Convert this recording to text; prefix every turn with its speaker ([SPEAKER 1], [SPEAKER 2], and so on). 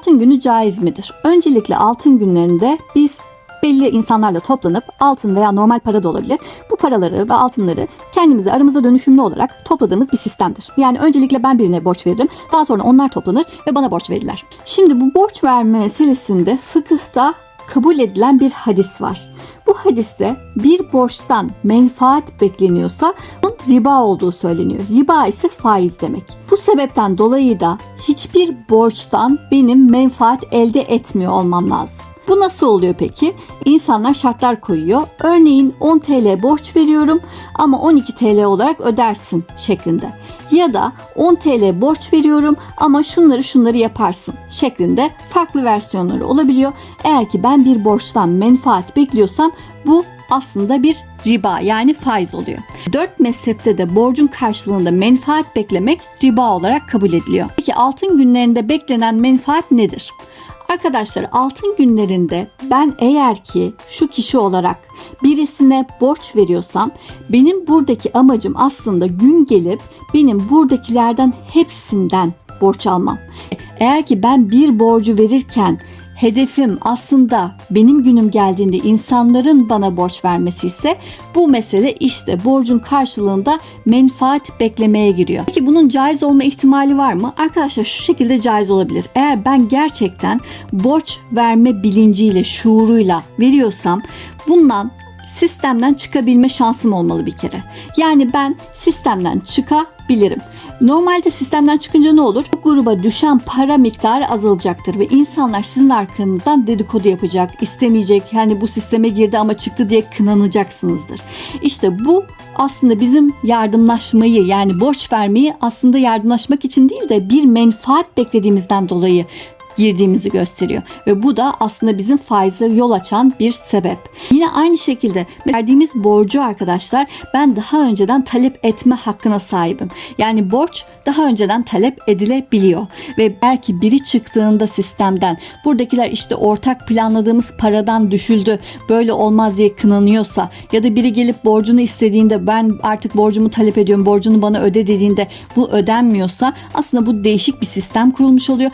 [SPEAKER 1] altın günü caiz midir? Öncelikle altın günlerinde biz belli insanlarla toplanıp altın veya normal para da olabilir. Bu paraları ve altınları kendimize aramızda dönüşümlü olarak topladığımız bir sistemdir. Yani öncelikle ben birine borç veririm. Daha sonra onlar toplanır ve bana borç verirler. Şimdi bu borç verme meselesinde fıkıhta kabul edilen bir hadis var. Bu hadiste bir borçtan menfaat bekleniyorsa bunun riba olduğu söyleniyor. Riba ise faiz demek. Bu sebepten dolayı da hiçbir borçtan benim menfaat elde etmiyor olmam lazım. Bu nasıl oluyor peki? İnsanlar şartlar koyuyor. Örneğin 10 TL borç veriyorum ama 12 TL olarak ödersin şeklinde. Ya da 10 TL borç veriyorum ama şunları şunları yaparsın şeklinde farklı versiyonları olabiliyor. Eğer ki ben bir borçtan menfaat bekliyorsam bu aslında bir riba yani faiz oluyor. Dört mezhepte de borcun karşılığında menfaat beklemek riba olarak kabul ediliyor. Peki altın günlerinde beklenen menfaat nedir? Arkadaşlar altın günlerinde ben eğer ki şu kişi olarak birisine borç veriyorsam benim buradaki amacım aslında gün gelip benim buradakilerden hepsinden borç almam. Eğer ki ben bir borcu verirken hedefim aslında benim günüm geldiğinde insanların bana borç vermesi ise bu mesele işte borcun karşılığında menfaat beklemeye giriyor. Peki bunun caiz olma ihtimali var mı? Arkadaşlar şu şekilde caiz olabilir. Eğer ben gerçekten borç verme bilinciyle, şuuruyla veriyorsam bundan sistemden çıkabilme şansım olmalı bir kere. Yani ben sistemden çıkabilirim. Normalde sistemden çıkınca ne olur? Bu gruba düşen para miktarı azalacaktır ve insanlar sizin arkanızdan dedikodu yapacak, istemeyecek. Hani bu sisteme girdi ama çıktı diye kınanacaksınızdır. İşte bu aslında bizim yardımlaşmayı yani borç vermeyi aslında yardımlaşmak için değil de bir menfaat beklediğimizden dolayı girdiğimizi gösteriyor. Ve bu da aslında bizim faize yol açan bir sebep. Yine aynı şekilde verdiğimiz borcu arkadaşlar ben daha önceden talep etme hakkına sahibim. Yani borç daha önceden talep edilebiliyor. Ve belki biri çıktığında sistemden buradakiler işte ortak planladığımız paradan düşüldü böyle olmaz diye kınanıyorsa ya da biri gelip borcunu istediğinde ben artık borcumu talep ediyorum borcunu bana öde dediğinde bu ödenmiyorsa aslında bu değişik bir sistem kurulmuş oluyor.